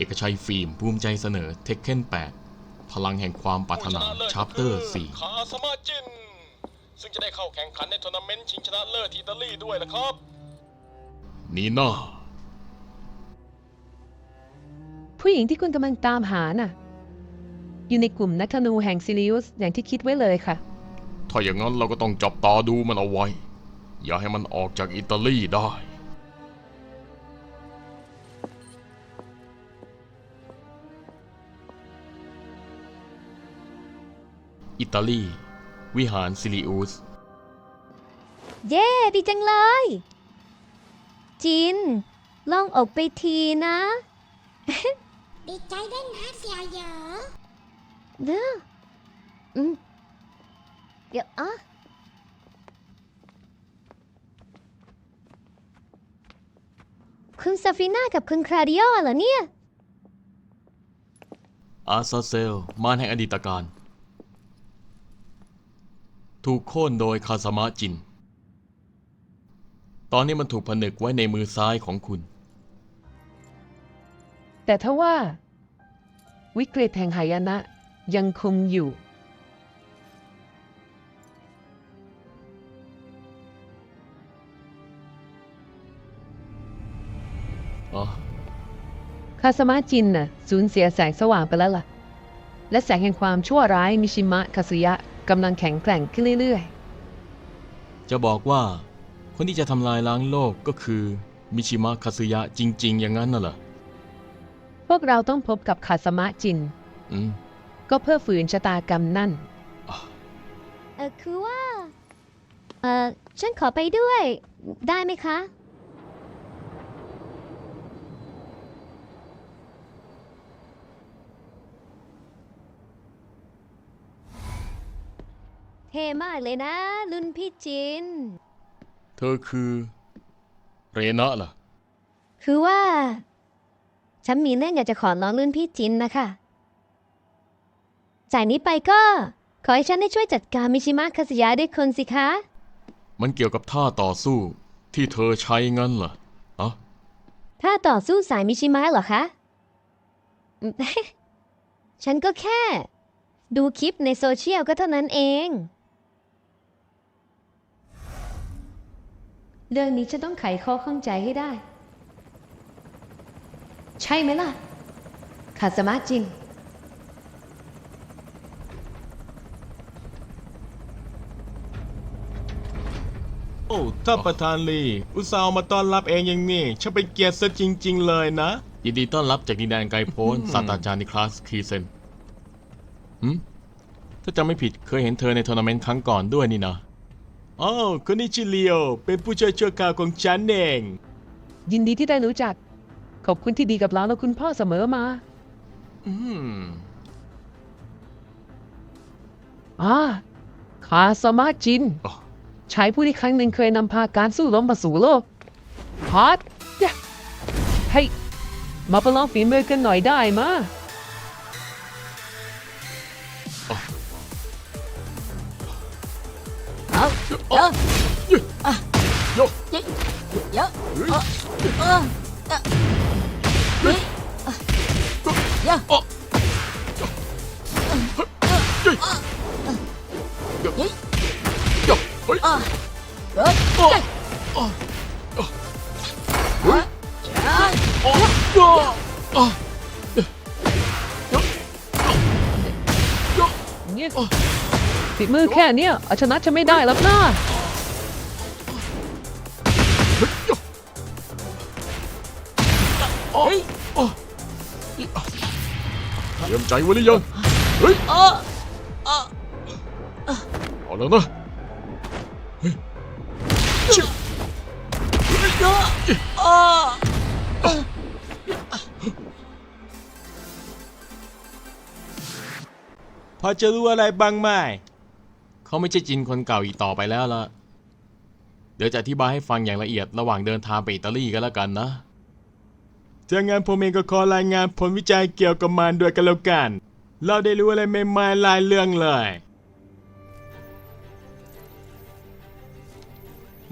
เอกชัยฟิล์มภูมิใจเสนอเทคเคน8 พลังแห่งความปรารถนาผู้ชนะเลิศชาร์เตอร์ก็คืคาสมาจิน ซึ่งจะได้เข้าแข่งขันในทัวร์นาเมนต์ชิงชนะเลิศที่อิตาลีด้วยนะครับ4นีน่าผู้หญิงที่คุณกำลังตามหาน่ะ อยู่ในกลุ่มนักธนูแห่งซิลิอุสอย่างที่คิดไว้เลยค่ะ ถ้าอย่างนั้นเราก็ต้องจับตาดูมันเอาไว้ อย่าให้มันออกจากอิตาลีได้ อิตาลี วิหารซิลิอุส เย้ดีจังเลย จิน ลองออกไปทีนะ ดีใจด้วยนะเสี่ยวเหยอเด้ออืมเดี๋ยวอะคุณซาฟิน่ากับคุณคลาดิโอเหรอเนี่ย อาซาเซลมารแห่งอดีตการ ถูกโค่นโดยคาสมะจิน ตอนนี้มันถูกผนึกไว้ในมือซ้ายของคุณ แต่ถ้าว่า วิกฤตแห่งหายนะยังคงอยู่ อ๋อ คาสมาจินน่ะสูญเสียแสงสว่างไปแล้วล่ะ และแสงแห่งความชั่วร้ายมิชิมะคาสุยะ กำลังแข็งแกร่งขึ้นเรื่อยจะบอกว่า คนที่จะทำลายล้างโลกก็คือ มิชิมะคาซึยะจริง ๆ อย่างนั้นน่ะเหรอๆ พวกเราต้องพบกับคาสมะจิน อืม ก็เพื่อฝืนชะตากรรมนั่น เออคือว่า เออฉันขอไปด้วย ได้ไหมคะ เท่มากเลยนะ รุ่นพี่จิน เธอคือ เรนะเหรอคือว่า ฉันมีเรื่องอยากจะขอร้องรุ่นพี่จินนะคะจากนี้ไปก็ ขอให้ฉันได้ช่วยจัดการมิชิมะคาสยะด้วยคนสิคะ มันเกี่ยวกับท่าต่อสู้ที่เธอใช้งั้นเหรออะถ้าต่อสู้สายมิชิมะเหรอคะอืมฉันก็แค่ ดูคลิปในโซเชียลก็เท่านั้นเอง เรื่องนี้ฉันต้องไขข้อข้องใจให้ได้ ใช่ไหมล่ะคาสมะจินโอ้ท่านประธานลีอุตส่าห์มาต้อนรับเองอย่างนี้ช่างเป็นเกียรติซะจริง ๆ เลยนะ ยินดีต้อนรับจากดินแดนไกลโพ้นศาสตราจารย์นิคลาสคีเซนหืมถ้าจำไม่ผิดเคยเห็นเธอในทัวร์นาเมนต์ครั้งก่อนด้วยนี่นะ อ้าวคนนี้ชื่อเลียว เป็นผู้ช่วยชั่วคราวของฉันเอง ยินดีที่ได้รู้จัก ขอบคุณที่ดีกับเราและคุณพ่อเสมอมาอืมอ่าคาสมะจิน อ๋อชายผู้ที่ครั้งหนึ่งเคยนำพาการสู้รบมาสู่โลกฮอตเฮ้ยมาประลองฝีมือกันหน่อยได้มา เอาเดี๋ยวอะเดี๋ย ฝีมือแค่เนี้ยเอาชนะฉันไม่ได้หรอกนะเฮ้ยเตรียมใจไว้หรือยังเฮ้ยเออเออเอาแล้วนะเออพอจะรู้อะไรบ้างไหม เขาไม่ใช่จินคนเก่าอีกต่อไปแล้วล่ะเดี๋ยวจะอธิบายให้ฟังอย่างละเอียดระหว่างเดินทางไปอิตาลีกันแล้วกันนะถ้างั้นผมเองก็ขอรายงานผลวิจัยเกี่ยวกับมันด้วยกันแล้วกัน เราได้รู้อะไรใหม่ๆหลายเรื่องเลย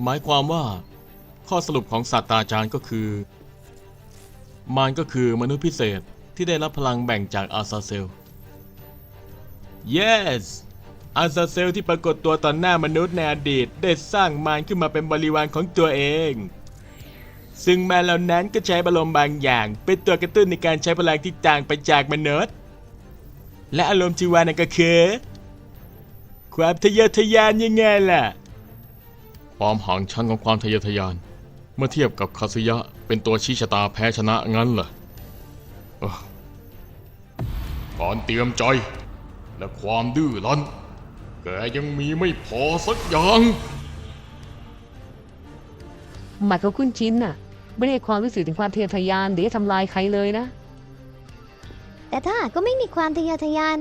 หมายความว่า ข้อสรุปของศาสตราจารย์ก็คือ มารก็คือมนุษย์พิเศษที่ได้รับพลังแบ่งจากอาซาเซล yes อาซาเซลที่ปรากฏตัวต่อหน้ามนุษย์ในอดีต ได้สร้างมารขึ้นมาเป็นบริวารของตัวเอง ซึ่งมารเหล่านั้นก็ใช้บารมณ์บางอย่าง เป็นตัวกระตุ้นในการใช้พลังที่ต่างไปจากมนุษย์ และอารมณ์ที่ว่านั่นก็คือ ความทะเยอทะยานยังไงล่ะ ความห่างชั้นของความทะเยอทะยาน เมื่อเทียบกับคาซึยะเป็นตัวชี้ชะตาแพ้ชนะงั้นเหรอเอ้อการเตรียมใจและความดื้อรั้น แกยังมีไม่พอสักอย่าง หมายของคุณชินน่ะ ไม่ได้ให้ความรู้สึกถึงความทะเยอทะยานหรือจะทำลายใครเลยนะ แต่ถ้าหากก็ไม่มีความทะเยอทะยาน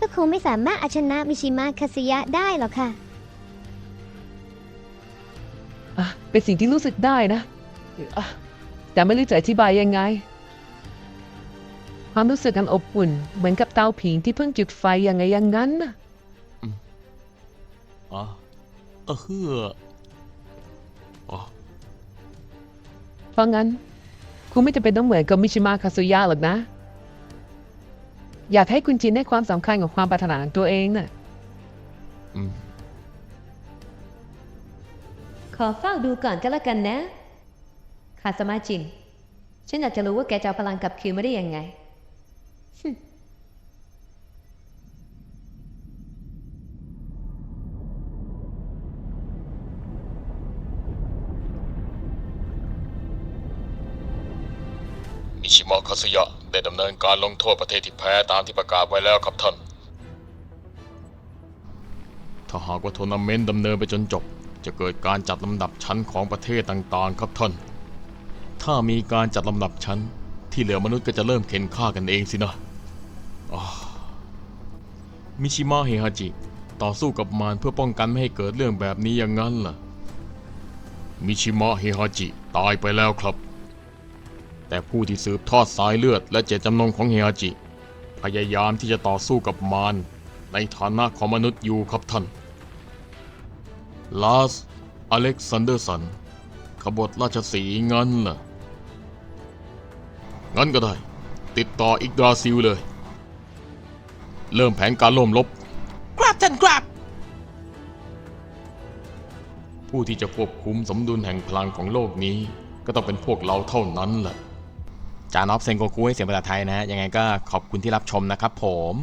ก็คงไม่สามารถเอาชนะมิชิมะคาสยะได้หรอกค่ะ อะเป็นสิ่งที่รู้สึกได้นะอะแต่ไม่รู้จะอธิบายยังไง ความรู้สึกอันอบอุ่น เหมือนกับเตาผิงที่เพิ่งจุดไฟยังไงอย่างนั้นน่ะ อ๋อเออเฮืออ๋อเพราะงั้น คุณไม่จำเป็นต้องเหมือนกับมิชิมะคาซุยะหรอกนะ อยากให้คุณจินให้ความสำคัญกับความปรารถนาของตัวเองน่ะ อืม ขอเฝ้าดูก่อนก็แล้วกันนะ คาสมาจิน ฉันอยากจะรู้ว่าแกจะเอาพลังกลับคืนมาได้ยังไงมิิชิมะคาซึยะได้ดำเนินการลงโทษประเทศที่แพ้ตามที่ประกาศไว้แล้วครับท่าน ถ้าหากว่าทัวร์นาเมนต์ดำเนินไปจนจบ จะเกิดการจัดลำดับชั้นของประเทศต่างๆ ครับท่าน ถ้ามีการจัดลำดับชั้น ที่เหลือมนุษย์ก็จะเริ่มเข็นฆ่ากันเองสินะมิชิมะเฮฮาจิ ต่อสู้กับมารเพื่อป้องกันไม่ให้เกิดเรื่องแบบนี้อย่างนั้นล่ะ มิชิมะเฮฮาจิ ตายไปแล้วครับ แต่ผู้ที่สืบทอดสายเลือดและเจตจำนงของเฮียจิ พยายามที่จะต่อสู้กับมารในฐานะของมนุษย์อยู่ครับท่าน ลาส อเล็กซานเดอร์สัน ขบฏราชสีห์งั้นล่ะงั้นก็ได้ ติดต่ออีกดราซิลเลย เริ่มแผนการล่มลบ ครับท่านครับ ผู้ที่จะควบคุมสมดุลแห่งพลังของโลกนี้ ก็ต้องเป็นพวกเราเท่านั้นแหละ จานอฟเซนโกคุให้เสียงภาษาไทยนะยังไงก็ขอบคุณที่รับชมนะครับผม